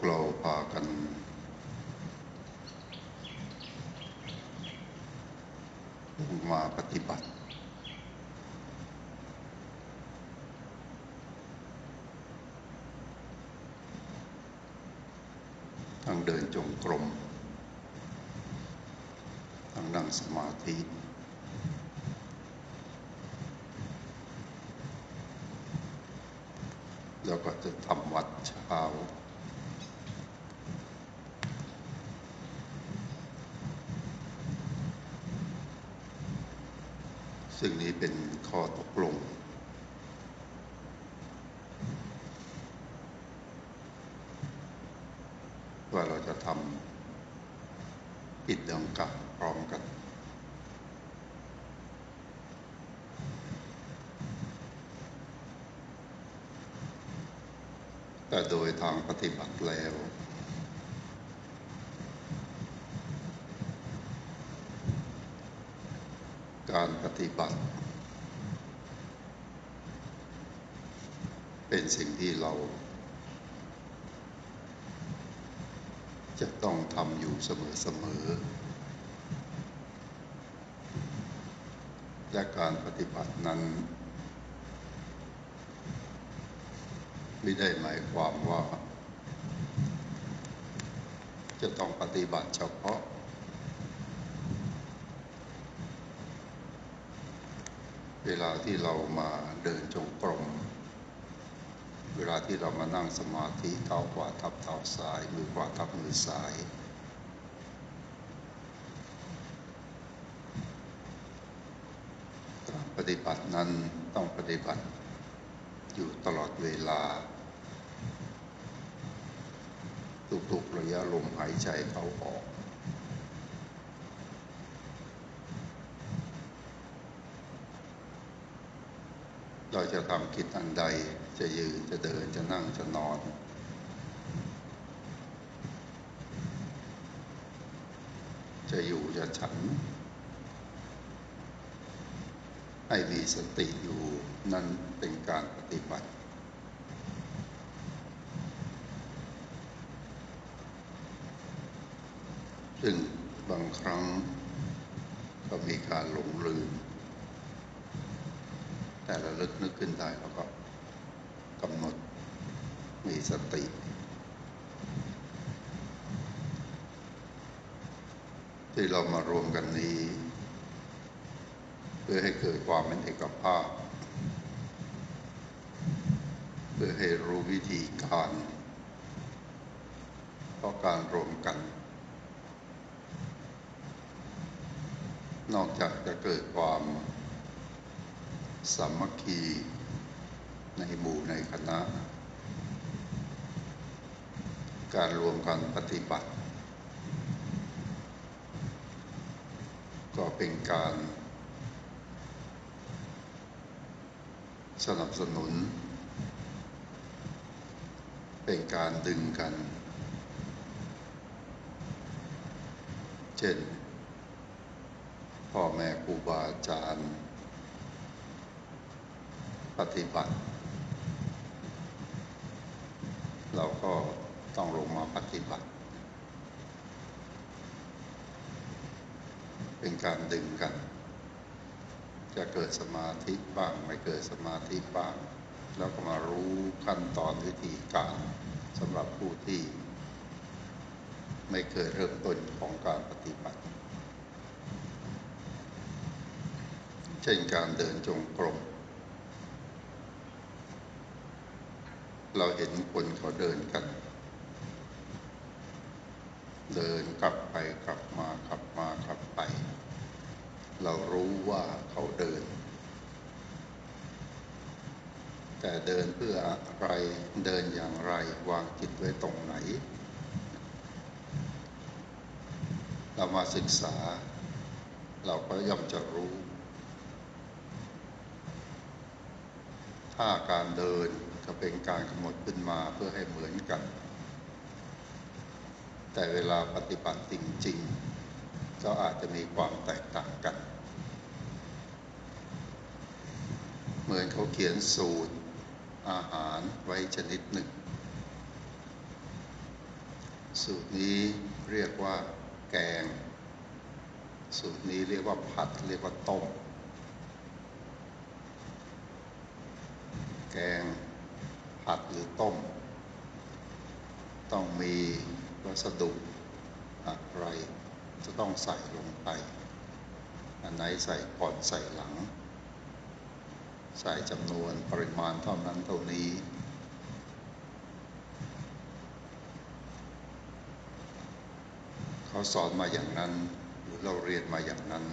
กเราพากัน มาปฏิบัติ ทั้งเดินจงกรม ทั้งนั่งสมาธิแล้วก็จะทำวัดเช้า ซึ่งนี้เป็นข้อตกลง ว่าเราจะทำกิจดังกล่าวพร้อมกัน แต่โดยทางปฏิบัติแล้ว การปฏิบัติ เป็นสิ่งที่เรา จะต้องทำอยู่เสมอๆและการปฏิบัตินั้นไม่ได้หมายความว่า จะต้องปฏิบัติเฉพาะ เวลาที่เรามาเดินจงกรม เวลาที่เรามานั่งสมาธิเท้าขวาทับเท้าซ้าย มือขวาทับมือซ้าย การปฏิบัตินั้นต้องปฏิบัติอยู่ตลอดเวลา ทุกๆระยะลมหายใจเข้าออกเราจะทำกิจอันใด จะยืนจะเดินจะนั่งจะนอน จะอยู่จะฉัน ให้มีสติอยู่นั่นเป็นการปฏิบัติซึ่งบางครั้งก็มีการหลงลืม แต่ระลึกนึกขึ้นได้แล้วก็ มีสติ ที่เรามารวมกันนี้ เพื่อให้เกิดความเป็นเอกภาพ เพื่อให้รู้วิธีการเพราะการรวมกัน นอกจากจะเกิดความสามัคคีในหมู่ในคณะ การรวมกันปฏิบัติ ก็เป็นการ สนับสนุน เป็นการดึงกัน เช่น พ่อแม่ครูบาอาจารย์ ปฏิบัติ เราก็ ต้องลงมาปฏิบัติ เป็นการดึงกัน จะเกิดสมาธิบ้างไม่เกิดสมาธิบ้าง แล้วก็มารู้ขั้นตอนวิธีการสำหรับผู้ที่ไม่เคยเริ่มต้นของการปฏิบัติ เช่นการเดินจงกรม เราเห็นคนเขาเดินกัน เดินกลับไปกลับมากลับมากลับไป เรารู้ว่าเขาเดิน แต่เดินเพื่ออะไรเดินอย่างไรวางจิตไว้ตรงไหน เรามาศึกษา เราก็ย่อมจะรู้ ถ้าการเดินก็เป็นการกำหนดขึ้นมาเพื่อให้เหมือนกัน แต่เวลาปฏิบัติจริงๆ ก็อาจจะมีความแตกต่างกัน เหมือนเขาเขียนสูตรอาหารไว้ชนิดหนึ่ง สูตรนี้เรียกว่าแกง สูตรนี้เรียกว่าผัดเรียกว่าต้ม แกงผัดหรือต้ม ต้องมี วัสดุอะไรจะต้องใส่ลงไป อันไหนใส่ก่อนใส่หลัง ใส่จำนวนปริมาณเท่านั้นเท่านี้ เขาสอนมาอย่างนั้น หรือเราเรียนมาอย่างนั้น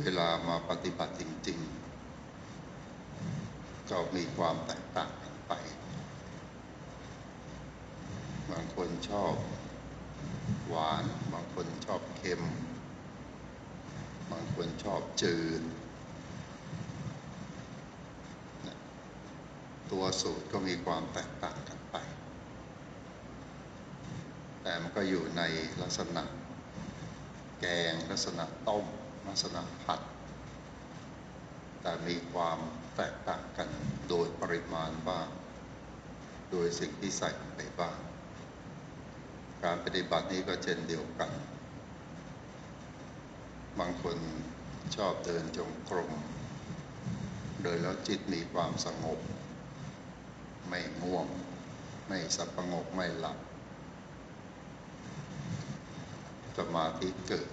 เวลามาปฏิบัติจริง ๆ ก็มีความแตกต่างกันไป บางคนชอบ หวาน บางคนชอบเค็ม บางคนชอบจืด ตัวสูตรก็มีความแตกต่างกันไป แต่มันก็อยู่ในลักษณะแกงลักษณะต้มลักษณะผัด แต่มีความแตกต่างกันโดยปริมาณบ้าง โดยสิ่งที่ใส่ไปบ้าง การปฏิบัตินี้ก็เช่นเดียวกัน บางคนชอบเดินจงกรม เดินแล้วจิตมีความสงบ ไม่ง่วง ไม่สับประงกไม่หลับ สมาธิเกิด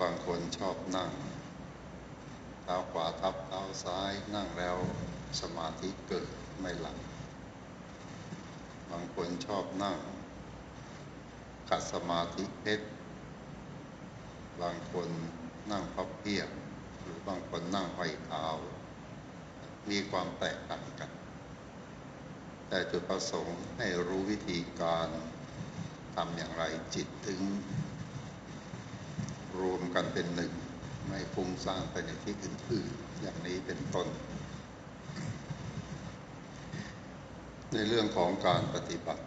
บางคนชอบนั่งเท้าขวาทับเท้าซ้ายนั่งแล้วสมาธิเกิดไม่หลับ บางคนชอบนั่งขัดสมาธิเพชรบางคนนั่งพับเพียบหรือบางคนนั่งไขว่เท้ามีความแตกต่างกัน แต่จุดประสงค์ให้รู้วิธีการทำอย่างไรจิตถึง รวมกันเป็นหนึ่ง ไม่ฟุ้งซ่านไปในที่อื่นๆอย่างนี้เป็นต้น ในเรื่องของการปฏิบัติ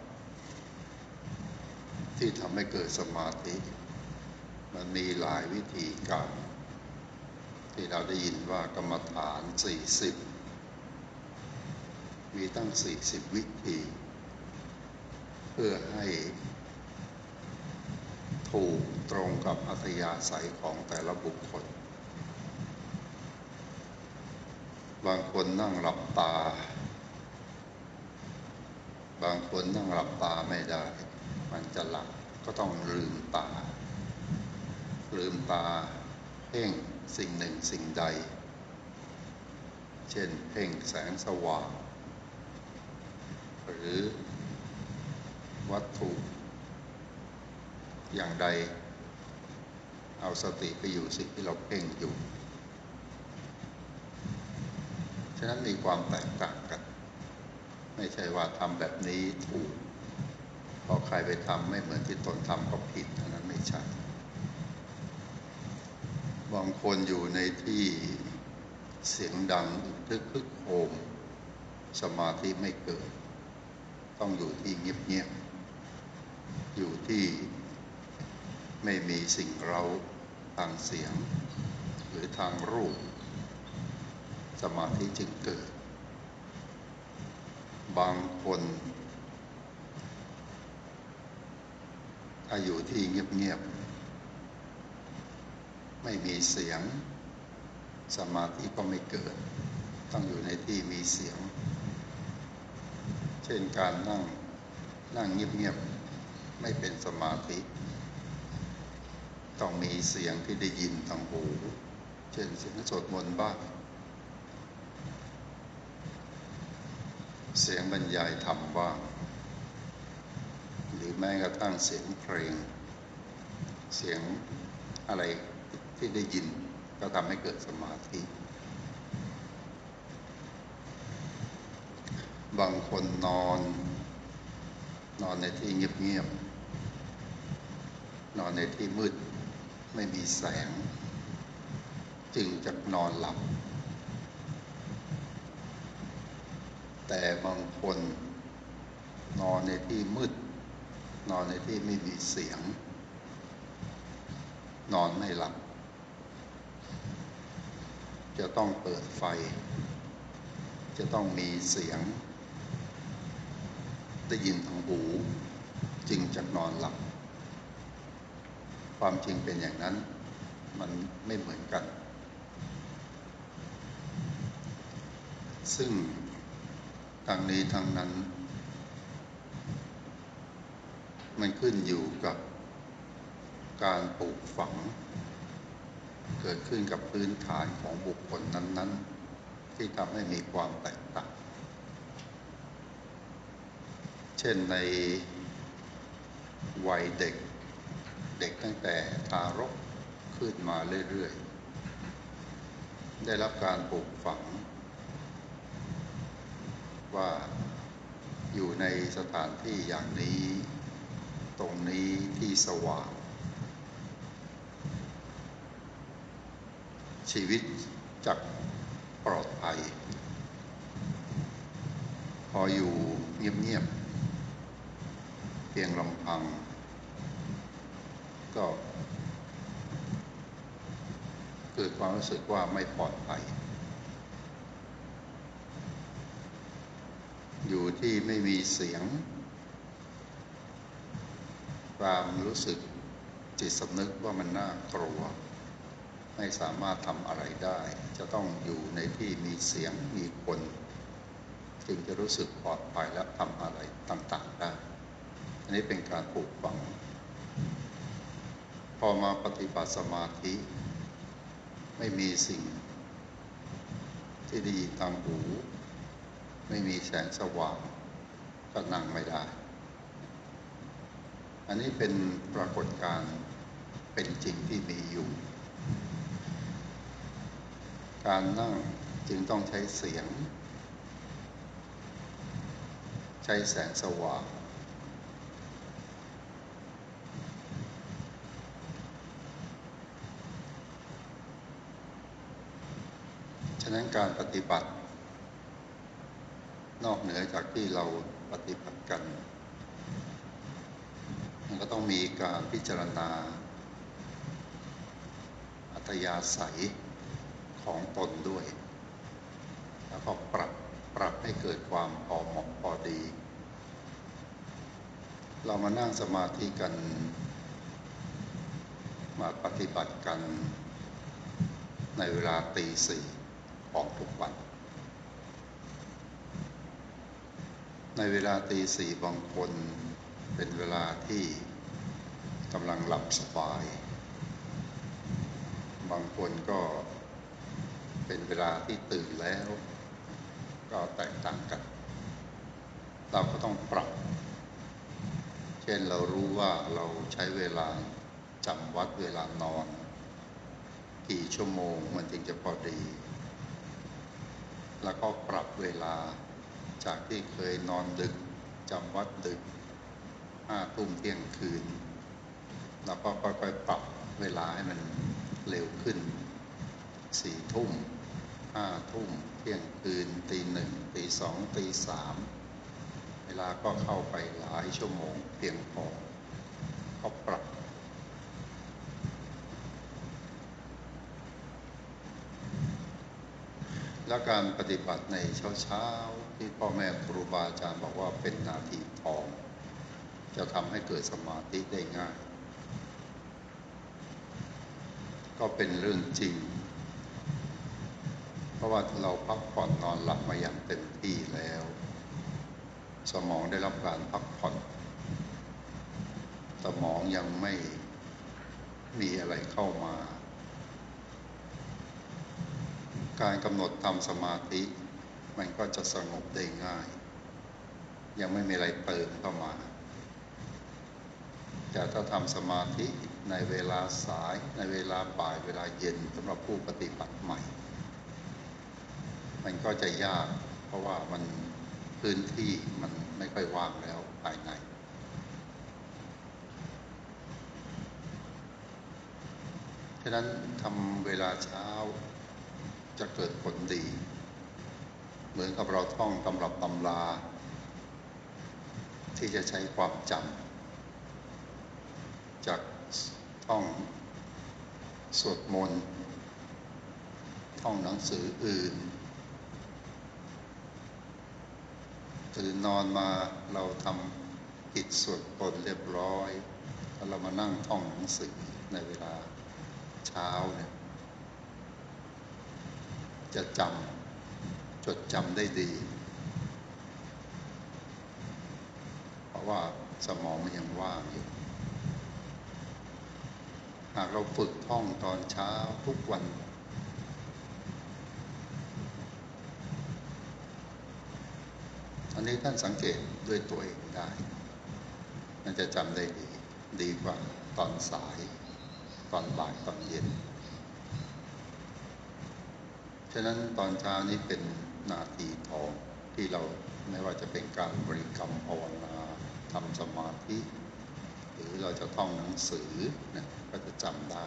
ที่ทำให้เกิดสมาธิ มันมีหลายวิธีการ ที่เราได้ยินว่ากรรมฐาน 40 มีตั้ง 40 วิธี เพื่อให้ถูกตรงกับอัธยาศัยของแต่ละบุคคล บางคนนั่งหลับตา บางคนนั่งหลับตาไม่ได้ มันจะหลับก็ต้องลืมตา ลืมตาเพ่งสิ่งหนึ่งสิ่งใด เช่นเพ่งแสงสว่าง หรือวัตถุอย่างใด เอาสติไปอยู่สิ่งที่เราเพ่งอยู่ ฉะนั้นมีความแตกต่างกัน ไม่ใช่ว่าทำแบบนี้ถูกพอใครไปทำไม่เหมือนที่ตนทำก็ผิดอันนั้นไม่ใช่บางคนอยู่ในที่เสียงดังทึกคึกโคม สมาธิไม่เกิด ต้องอยู่ที่เงียบๆอยู่ที่ไม่มีสิ่งเราทางเสียง หรือทางรูป สมาธิจึงเกิด บางคนถ้าอยู่ที่เงียบๆ ไม่มีเสียง สมาธิก็ไม่เกิด ต้องอยู่ในที่มีเสียง เช่นการนั่งนั่งเงียบๆ ไม่เป็นสมาธิ ต้องมีเสียงที่ได้ยินทางหู เช่นเสียงสดมนต์บ้าง เสียงบรรยายธรรมบ้างหรือแม้กระทั่งเสียงเพลง เสียงอะไรที่ได้ยินก็ทำให้เกิดสมาธิ บางคนนอน นอนในที่เงียบๆนอนในที่มืดไม่มีแสง จึงจะนอนหลับ แต่บางคนนอนในที่มืด นอนในที่ไม่มีเสียง นอนไม่หลับ จะต้องเปิดไฟ จะต้องมีเสียง ได้ยินทางหูจึงจะนอนหลับ ความจริงเป็นอย่างนั้น มันไม่เหมือนกัน ซึ่ง ทางนี้ทางนั้น มันขึ้นอยู่กับการปลูกฝัง เกิดขึ้นกับพื้นฐานของบุคคลนั้น ๆ ที่ทำให้มีความแตกต่าง เช่นในวัยเด็ก เด็กตั้งแต่ทารกขึ้นมาเรื่อย ๆ ได้รับการปลูกฝัง ว่าอยู่ในสถานที่อย่างนี้ ตรงนี้ที่สว่าง ชีวิตจักปลอดภัย พออยู่เงียบๆเพียงลำพัง ก็เกิดความรู้สึกว่าไม่ปลอดภัย อยู่ที่ไม่มีเสียง ความรู้สึกจิตสำนึกว่ามันน่ากลัว ไม่สามารถทำอะไรได้ จะต้องอยู่ในที่มีเสียงมีคน จึงจะรู้สึกปลอดภัยและทำอะไรต่างๆได้ อันนี้เป็นการปลูกฝัง พอมาปฏิบัติสมาธิ ไม่มีสิ่ง ที่ได้ยินทางหู ไม่มีแสงสว่างก็นั่งไม่ได้ อันนี้เป็นปรากฏการณ์เป็นจริงที่มีอยู่ การนั่งจึงต้องใช้เสียง ใช้แสงสว่างฉะนั้นการปฏิบัติ นอกเหนือจากที่เราปฏิบัติกัน มันก็ต้องมีการพิจารณา อัตยาศัยของตนด้วย แล้วก็ปรับปรับให้เกิดความพอเหมาะพอดี เรามานั่งสมาธิกัน มาปฏิบัติกันในเวลาตีสี่ของทุกวัน ในเวลาตีสี่บางคน เป็นเวลาที่กำลังหลับสบาย บางคนก็เป็นเวลาที่ตื่นแล้ว ก็แตกต่างกัน เราก็ต้องปรับ เช่นเรารู้ว่าเราใช้เวลาจำวัดเวลานอน กี่ชั่วโมงมันจึงจะพอดี แล้วก็ปรับเวลา จากที่เคยนอนดึกจำวัดดึกห้าทุ่มเที่ยงคืนแล้วก็ค่อยๆปรับเวลาให้มันเร็วขึ้นสี่ทุ่มห้าทุ่มเที่ยงคืนตีหนึ่งตีสองตีสามเวลาก็เข้าไปหลายชั่วโมงเพียงพอก็ปรับ และการปฏิบัติในเช้าๆ ที่พ่อแม่ครูบาอาจารย์บอกว่าเป็นนาทีทอง จะทำให้เกิดสมาธิได้ง่าย ก็เป็นเรื่องจริง เพราะว่าเราพักผ่อนนอนหลับมาอย่างเต็มที่แล้ว สมองได้รับการพักผ่อน สมองยังไม่มีอะไรเข้ามา การกำหนดทำสมาธิ มันก็จะสงบได้ง่าย ยังไม่มีอะไรเติมเข้ามาแต่ถ้าทำสมาธิในเวลาสายในเวลาบ่ายเวลาเย็นสำหรับผู้ปฏิบัติใหม่ มันก็จะยาก เพราะว่ามันพื้นที่มันไม่ค่อยว่างแล้วภายใน ฉะนั้นทำเวลาเช้าจะเกิดผลดี เหมือนกับเราท่องตำรับตำรา ที่จะใช้ความจำจากท่องสวดมนต์ท่องหนังสืออื่นตื่นนอนมาเราทำกิจสวดมนตนเรียบร้อยแล้วเรามานั่งท่องหนังสือในเวลาเช้าเนี่ยจะจำ จดจำได้ดี เพราะว่าสมองมันยังว่างอยู่ หากเราฝึกท่องตอนเช้าทุกวัน อันนี้ท่านสังเกตด้วยตัวเองได้ มันจะจำได้ดีดีกว่าตอนสาย ตอนบ่ายตอนเย็น ฉะนั้นตอนเช้านี้เป็น นาทีทองที่เราไม่ว่าจะเป็นการบริกรรมภาวนาทำสมาธิ หรือเราจะท่องหนังสือนี่ยก็จะจำได้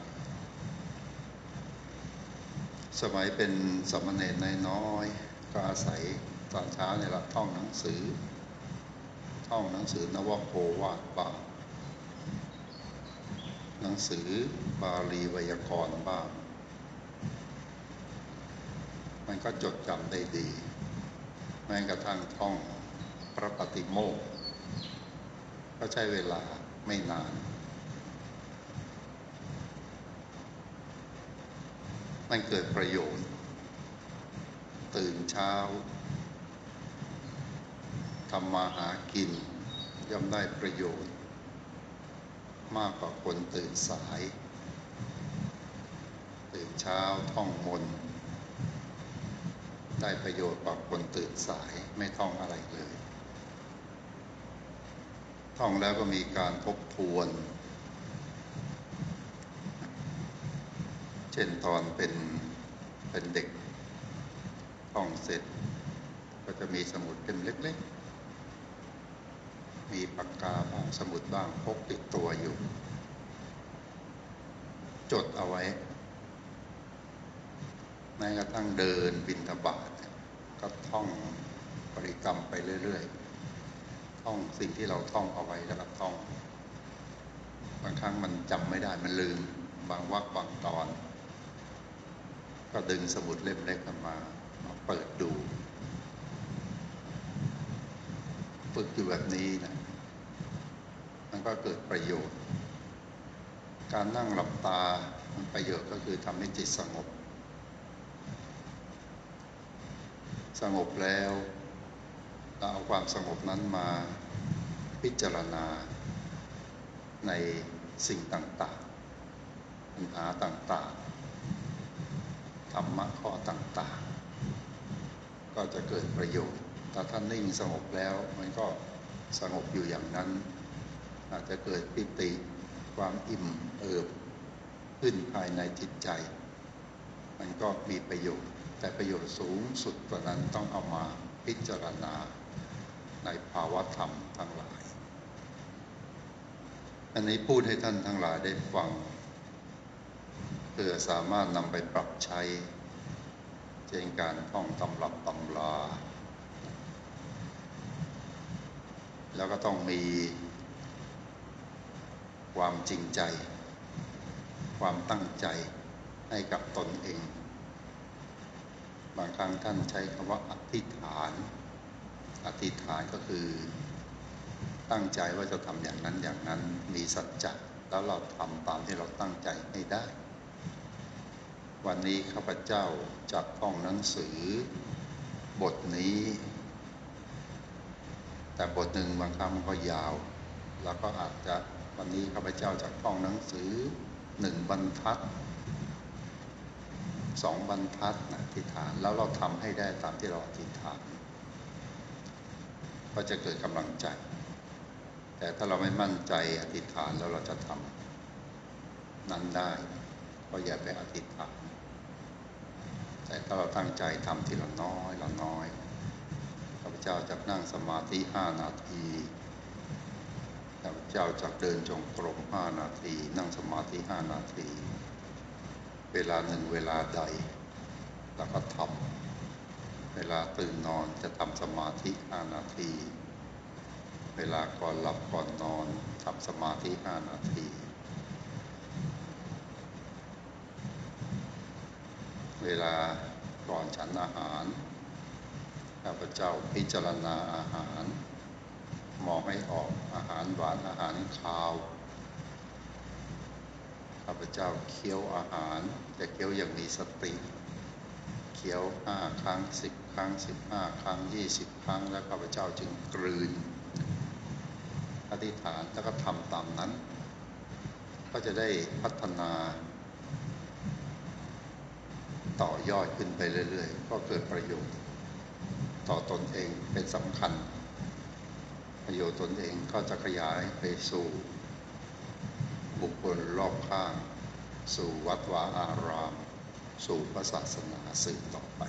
สมัยเป็นสมณเณรน้อยก็อาศัยตอนเช้าเนี่ยเราท่องหนังสือ ท่องหนังสือนวโควาทบ้างหนังสือบาลีไวยากรณ์บ้าง มันก็จดจำได้ดีแม้กระทั่งท่องพระปฏิโมกข์ก็ใช้เวลาไม่นาน มันเกิดประโยชน์ ตื่นเช้าทำมาหากินย่อมได้ประโยชน์ มากกว่าคนตื่นสาย ตื่นเช้าท่องมนต์ ได้ประโยชน์กว่าคนตื่นสายไม่ท่องอะไรเลย ท่องแล้วก็มีการทบทวน เช่นตอนเป็นเป็นเด็ก ท่องเสร็จ ก็จะมีสมุดเล่มเล็ก ๆ มีปากกาบ้างสมุดบ้างพกติดตัวอยู่ จดเอาไว้แม้กระทั่งเดินบินทบาท ก็ท่องบริกรรมไปเรื่อยๆ ท่องสิ่งที่เราท่องเอาไว้แล้วก็ท่อง บางครั้งมันจำไม่ได้มันลืม บางวักบางตอน ก็ดึงสมุดเล่มเล็กมามาเปิดดู ฝึกอยู่แบบนี้นะมันก็เกิดประโยชน์ การนั่งหลับตาประโยชน์ก็คือทำให้จิตสงบ สงบแล้วเราเอาความสงบนั้นมาพิจารณาในสิ่งต่างๆ ปัญหาต่างๆ ธรรมะข้อต่างๆ ก็จะเกิดประโยชน์ ถ้าท่านนิ่งสงบแล้ว มันก็สงบอยู่อย่างนั้น อาจจะเกิดปิติความอิ่มเอิบขึ้นภายในจิตใจ มันก็มีประโยชน์ แต่ประโยชน์สูงสุดกว่านั้นต้องเอามาพิจารณาในภาวะธรรมทั้งหลาย อันนี้พูดให้ท่านทั้งหลายได้ฟังเพื่อสามารถนำไปปรับใช้เช่นการท่องตำรับตำราแล้วก็ต้องมีความจริงใจ ความตั้งใจให้กับตนเอง บางครั้งท่านใช้คำว่าอธิษฐาน อธิษฐานก็คือ ตั้งใจว่าจะทำอย่างนั้นอย่างนั้นมีสัจจะแล้วเราทำตามที่เราตั้งใจให้ได้ วันนี้ข้าพเจ้าจัดท่องหนังสือบทนี้ แต่บทหนึ่งบางครั้งก็ยาว แล้วก็อาจจะวันนี้ข้าพเจ้าจะท่องหนังสือหนึ่งบรรทัดสองบรรทัดนะ ธิษฐาน แล้วเราทำให้ได้ตามที่เราอธิษฐาน ก็จะเกิดกำลังใจ แต่ถ้าเราไม่มั่นใจอธิษฐานแล้วเราจะทนั้นได้ก็อย่าไปอธิษฐาน แต่ถ้าเราตั้งใจทำทีละน้อยละน้อยข้าพเจ้าจะนั่งสมาธิห้านาทีข้าพเจ้าจะเดินจงกรมห้านาที นั่งสมาธิห้านาที เวลาหนึ่งเวลาใด แล้วก็ทำเวลาตื่นนอนจะทำสมาธิห้านาที เวลาก่อนหลับก่อนนอนทำสมาธิห้านาที เวลาก่อนฉันอาหารข้าพเจ้าพิจารณาอาหาร มองให้ออกอาหารหวานอาหารคาวข้าพเจ้าเคี้ยวอาหารจะเคี้ยวอย่างมีสติ คี้ยวห้าครั้งสิบครั้งสิบห้าครั้งยี่สิบครั้ง แล้วข้าพเจ้าจึงกลืน อธิษฐานแล้วก็ทำตามนั้น ก็จะได้พัฒนา ต่อยอดขึ้นไปเรื่อยๆ ก็เกิดประโยชน์ ต่อตนเองเป็นสำคัญ ประโยชน์ตนเองก็จะขยายไปสู่บุคคลรอบข้าง สู่วัดวาอาราม สู่พระศาสนาสืบต่อไป